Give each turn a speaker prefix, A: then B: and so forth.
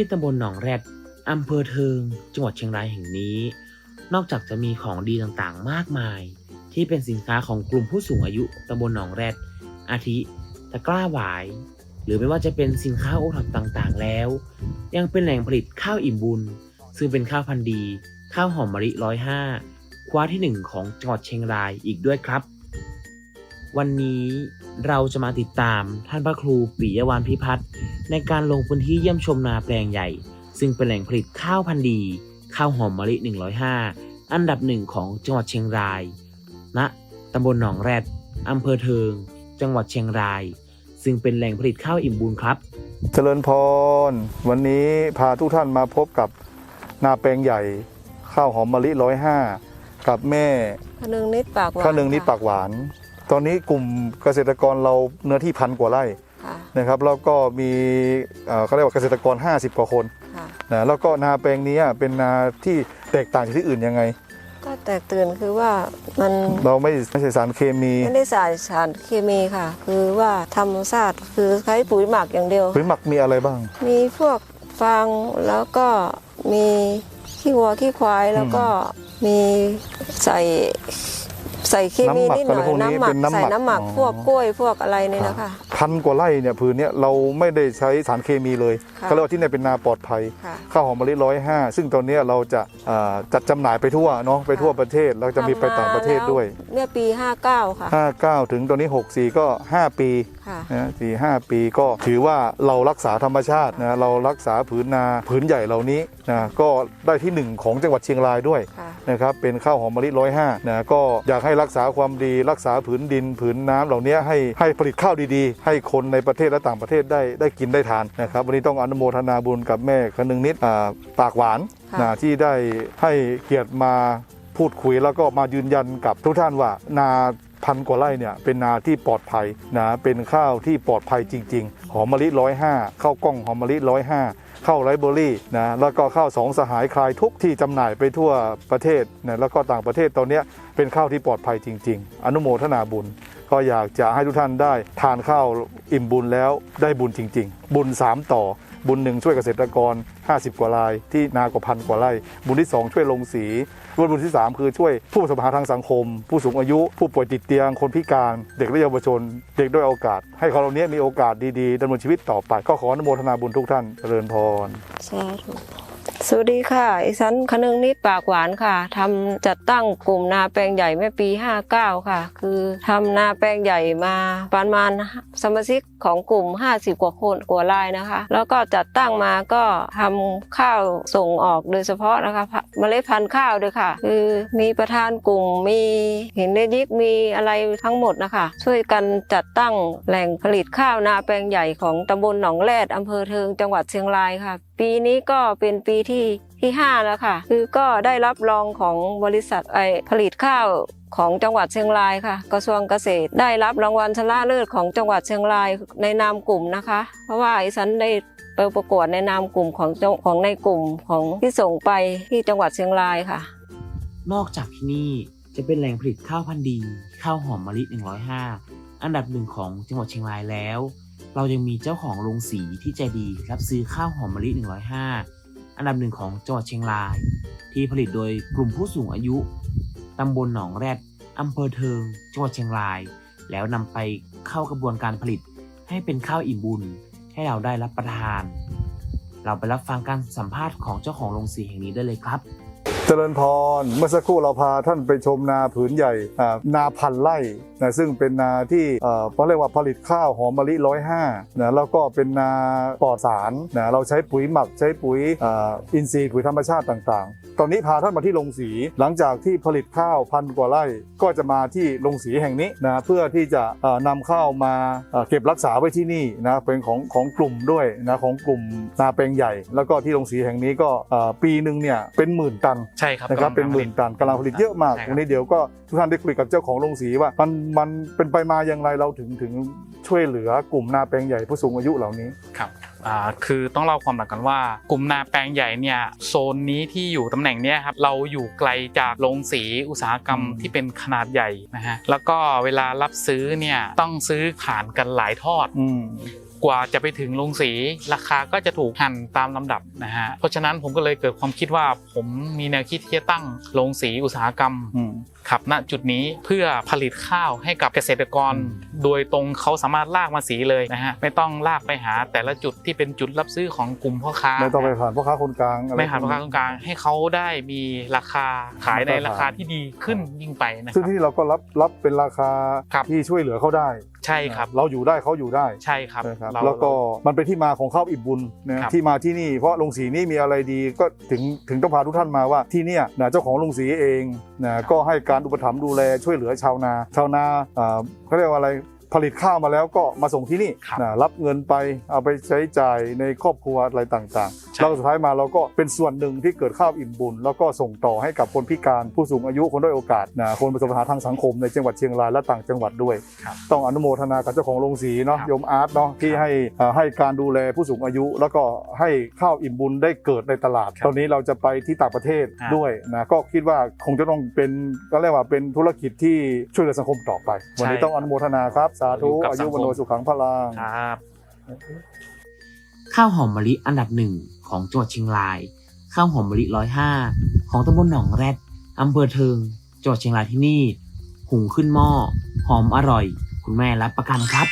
A: ที่ตำบลหนองแรดอำเภอเทิง จังหวัดเชียงรายแห่งนี้ นอกจากจะมีของดีต่างๆ มากมาย ที่เป็นสินค้าของกลุ่มผู้สูงอายุตำบลหนองแรด อาทิตะกร้าหวาย หรือไม่ว่าจะเป็นสินค้าโอท็อปต่างๆ แล้ว ยังเป็นแหล่งผลิตข้าวอิ่มบุญ ซึ่งเป็นข้าวพันธุ์ดี ข้าวหอมมะลิร้อยห้าคว้าที่หนึ่งของจังหวัดเชียงรายอีกด้วยครับ วันนี้เราจะมาติดตามท่านพระครูปิยวานพิพัฒน์ในการลงพื้นที่เยี่ยมชมนาแปลงใหญ่ ซึ่งเป็นแหล่งผลิตข้าวพันธุ์ดี ข้าวหอมมะลิ 105 อันดับหนึ่งของจังหวัดเชียงรายณตำบลหนองแรดอำเภอเทิง จังหวัดเชียงราย ซึ่งเป็นแหล่งผลิตข้าวอิ่มบุญครับ
B: เจริญพร วันนี้พาทุกท่านมาพบกับนาแปลงใหญ่ข้าวหอมมะลิร้อยห้ากับแม่
C: ขนึงนิดปากหวาน
B: ข้าวหนึ่งนิดปากหวาน ตอนนี้กลุ่มเกษตรกรเราเนื้อที่พันกว่าไร่
C: ค่ะ
B: นะครับแล้วก็มีเอ่อเขาเรียกว่าเกษตรกร 50 กว่าคน
C: ค่ะ
B: นะแล้วก็นาแปลงนี้เป็นนาที่แตกต่างจากที่อื่นยังไง
C: ก็แตกตื่นคือว่ามัน
B: เราไม่ไม่ใช่สารเคมี
C: ไม่ได้ใส่สารเคมีค่ะ คือว่าธรรมชาติคือใช้ปุ๋ยหมักอย่างเดียว
B: ปุ๋ยหมักมีอะไรบ้าง
C: มีพวกฟางแล้วก็มีขี้วัวขี้ควายแล้วก็มีใส่ ใส่เคมีนิดหน่อย
B: น้ำหมักอะไรพวกนี้
C: น้ำหมัก
B: เป็นน้ำหมัก
C: ใส่น้ำหมัก
B: อ๋อ
C: พวกกล้วยพวกอะไรนี่นะคะ
B: พันกว่าไร่เนี่ยผืนเนี้ยเราไม่ได้ใช้สารเคมีเลย
C: ค่ะ
B: ก็เรียกว่าที่เนี่ยเป็นนาปลอดภัย
C: ค่ะ
B: ข้าวหอมมะลิร้อยห้าซึ่งตอนเนี้ยเราจะอ่าจัดจำหน่ายไปทั่วเนาะไปทั่วประเทศแล้วจะมีไปต่างประเทศด้วย
C: ทำมาแล้วเมื่อปี 59 ค่ะ
B: 59 ถึงตอนนี้ 64 ก็ 5 ปี
C: ค่ะ
B: นะสี่ห้าปีก็ถือว่าเรารักษาธรรมชาตินะเรารักษาผืนนาผืนใหญ่เหล่านี้นะก็ได้ที่หนึ่งของจังหวัดเชียงรายด้วย
C: ค่ะ
B: นะครับเป็นข้าวหอมมะลิร้อยห้านะก็อยากให้รักษาความดีรักษาผืนดิน ผืนน้ำเหล่านี้ให้ให้ผลิตข้าวดีๆให้คนในประเทศและต่างประเทศได้ได้กินได้ทานนะครับ วันนี้ต้องอนุโมทนาบุญกับแม่คนึงนิดอ่าปากหวาน
C: ค่ะ
B: นะที่ได้ให้เกียรติมาพูดคุยแล้วก็มายืนยันกับทุกท่านว่านาพันกว่าไร่เนี่ยเป็นนาที่ปลอดภัยนะเป็นข้าวที่ปลอดภัยจริง ๆ หอมมะลิร้อยห้าข้าวกล้องหอมมะลิร้อยห้าข้าวไรเบอรี่นะแล้วก็ข้าวสองสหายคลายทุกข์ที่จำหน่ายไปทั่วประเทศนะแล้วก็ต่างประเทศตอนเนี้ยเป็นข้าวที่ปลอดภัยจริง ๆ อนุโมทนาบุญ ก็อยากจะให้ทุกท่านได้ทานข้าวอิ่มบุญแล้วได้บุญจริง ๆ บุญ 3 ต่อบุญหนึ่งช่วยเกษตรกร 50 กว่าราย ที่นากว่าพันกว่าไร่ บุญที่ 2 ช่วยลงสีบุญที่ 3 คือช่วยผู้ประสบปัญหาทางสังคม ผู้สูงอายุ ผู้ป่วยติดเตียง คนพิการ เด็กและเยาวชน เด็กด้วยโอกาส ให้เขาเหล่านี้มีโอกาสดีๆดำเนินชีวิตต่อไป ก็ขออนุโมทนาบุญทุกท่านเจริญพร
C: สาธุ สวัสดีค่ะอิฉันคนึงนิดปากหวานค่ะทำจัดตั้งกลุ่มนาแปลงใหญ่เมื่อปี 59 ค่ะ คือทำนาแปลงใหญ่มาประมาณสมาชิกของกลุ่ม 50 กว่าคนกว่ารายนะคะ แล้วก็จัดตั้งมาก็ทำข้าวส่งออกโดยเฉพาะนะคะเมล็ดพันธุ์ข้าวด้วยค่ะ คือมีประธานกลุ่มมีเห็นเนยิกมีอะไรทั้งหมดนะคะ ช่วยกันจัดตั้งแหล่งผลิตข้าวนาแปลงใหญ่ของตำบลหนองแรดอำเภอเทิงจังหวัดเชียงรายค่ะ ปีนี้ก็เป็นปีที่ที่ที่5แล้วค่ะ คือก็ได้รับรองของบริษัทไอผลิตข้าวของจังหวัดเชียงรายค่ะ กระทรวงเกษตร ได้รับรางวัลชนะเลิศของจังหวัดเชียงรายในนามกลุ่มนะคะ เพราะว่าไอฉันได้ไปประกวดในนามกลุ่มของของในกลุ่มของที่ส่งไปที่จังหวัดเชียงรายค่ะ
A: นอกจากที่นี่จะเป็นแหล่งผลิตข้าวพันธุ์ดี ข้าวหอมมะลิ 105 อันดับหนึ่งของจังหวัดเชียงรายแล้ว เรายังมีเจ้าของโรงสีที่ใจดีรับซื้อข้าวหอมมะลิ 105 อันดับหนึ่งของจังหวัดเชียงราย ที่ผลิตโดยกลุ่มผู้สูงอายุ ตำบลหนองแรดอำเภอเทิง จังหวัดเชียงราย แล้วนำไปเข้ากระบวนการผลิตให้เป็นข้าวอิ่มบุญ ให้เราได้รับประทาน เราไปรับฟังการสัมภาษณ์ของเจ้าของโรงสีแห่งนี้ได้เลยครับ
B: เจริญพร เมื่อสักครู่เราพาท่านไปชมนาผืนใหญ่นาพันไร่นะซึ่งเป็นนาที่เขาเรียกว่าผลิตข้าวหอมมะลิร้อยห้านะแล้วก็เป็นนาปลอดสารนะเราใช้ปุ๋ยหมักใช้ปุ๋ยอ,อินทรีย์ปุ๋ยธรรมชาติต่างๆ ตอนนี้พาท่านมาที่โรงสี หลังจากที่ผลิตข้าวพันกว่าไร่ ก็จะมาที่โรงสีแห่งนี้นะเพื่อที่จะเอ่อนำข้าวมาเอ่อเก็บรักษาไว้ที่นี่นะเป็นของของกลุ่มด้วยนะของกลุ่มนาแปลงใหญ่ แล้วก็ที่โรงสีแห่งนี้ก็เอ่อปีหนึ่งเนี่ยเป็นหมื่นตัน
D: ใช่ครับ
B: นะครับ
D: กำลัง
B: เป็นหมื่นตันกำลังผลิตเยอะมาก
D: ใช่ครับ
B: วันนี้เดี๋ยวก็ทุกท่านได้คุยกับเจ้าของโรงสีว่ามันมันเป็นไปมาอย่างไรเราถึงถึงช่วยเหลือกลุ่มนาแปลงใหญ่ผู้สูงอายุเหล่านี้
D: ครับ อ่าคือต้องเล่าความหลักกันว่า กลุ่มนาแปลงใหญ่เนี่ยโซนนี้ที่อยู่ตำแหน่งเนี้ยครับเราอยู่ไกลจากโรงสีอุตสาหกรรม
B: อืม
D: ที่เป็นขนาดใหญ่นะฮะแล้วก็เวลารับซื้อเนี่ยต้องซื้อขานกันหลายทอด
B: อืม
D: กว่าจะไปถึงโรงสีราคาก็จะถูกหั่นตามลำดับนะฮะเพราะฉะนั้นผมก็เลยเกิดความคิดว่าผมมีแนวคิดที่จะตั้งโรงสีอุตสาหกรรม
B: อืม
D: ครับณจุดนี้เพื่อผลิตข้าวให้กับเกษตรกร โดยตรงเขาสามารถลากมาสีเลยนะฮะไม่ต้องลากไปหาแต่ละจุดที่เป็นจุดรับซื้อของกลุ่มพ่อค้า
B: ไม่ต้องไปผ่านพ่อค้าคนกลางอะไร
D: ไม่หาพ่อค้าตรงกลางให้เขาได้มีราคาขายในราคาที่ดีขึ้นยิ่งไปนะค
B: ซึ่ง
D: รับ
B: ที่เราก็รับรับเป็นราคา
D: ครับ
B: ที่ช่วยเหลือเขาได้
D: ใช่ครับ
B: เราอยู่ได้เขาอยู่ได้
D: ใช่ครับ
B: นะครับ
D: เรา
B: แล้วก็มันเป็นที่มาของข้าวอิ่มบุญนะครับ ที่มาที่นี่เพราะโรงสีนี่มีอะไรดีก็ถึงถึงต้องพาทุกท่านมาว่าที่เนี่ยนะเจ้าของโรงสีเองนะก็ให้การอุปถัมภ์ดูแลช่วยเหลือชาวนา ชาวนาอ่าเขาเรียกว่าอะไร ผลิตข้าวมาแล้วก็มาส่งที่นี่
D: ครับ
B: นะรับเงินไปเอาไปใช้จ่ายในครอบครัวอะไรต่าง
D: ใช่
B: ๆแล้วสุดท้ายมาเราก็เป็นส่วนหนึ่งที่เกิดข้าวอิ่มบุญ แล้วก็ส่งต่อให้กับคนพิการผู้สูงอายุคนด้อยโอกาสนะคนประสบปัญหาทางสังคมในจังหวัดเชียงรายและต่างจังหวัดด้วย
D: ครับ
B: ต้องอนุโมทนากับเจ้าของโรงสีเนาะ
D: ครับ
B: โยมอาร์ตเนาะที่ให้เอ่อให้การดูแลผู้สูงอายุ แล้วก็ให้ข้าวอิ่มบุญได้เกิดในตลาด
D: ครับ
B: ตอนนี้เราจะไปที่ต่างประเทศ
D: ครับ
B: ด้วยนะก็คิดว่าคงจะต้องเป็นก็เรียกว่าเป็นธุรกิจที่ช่วยเหลือสังคมต่อไป วันนี้ต้องอนุโมทนาครับสาธุ
D: อยู่กับ
B: อายุ
D: สังคม
B: วโนสุขังพลัง
D: ครับ
A: ข้าวหอมมะลิอันดับหนึ่งของจังหวัดเชียงราย ข้าวหอมมะลิร้อยห้าของตำบลหนองแรดอำเภอเทิงจังหวัดเชียงรายที่นี่ หุงขึ้นหม้อ หอมอร่อย คุณแม่รับประกันครับ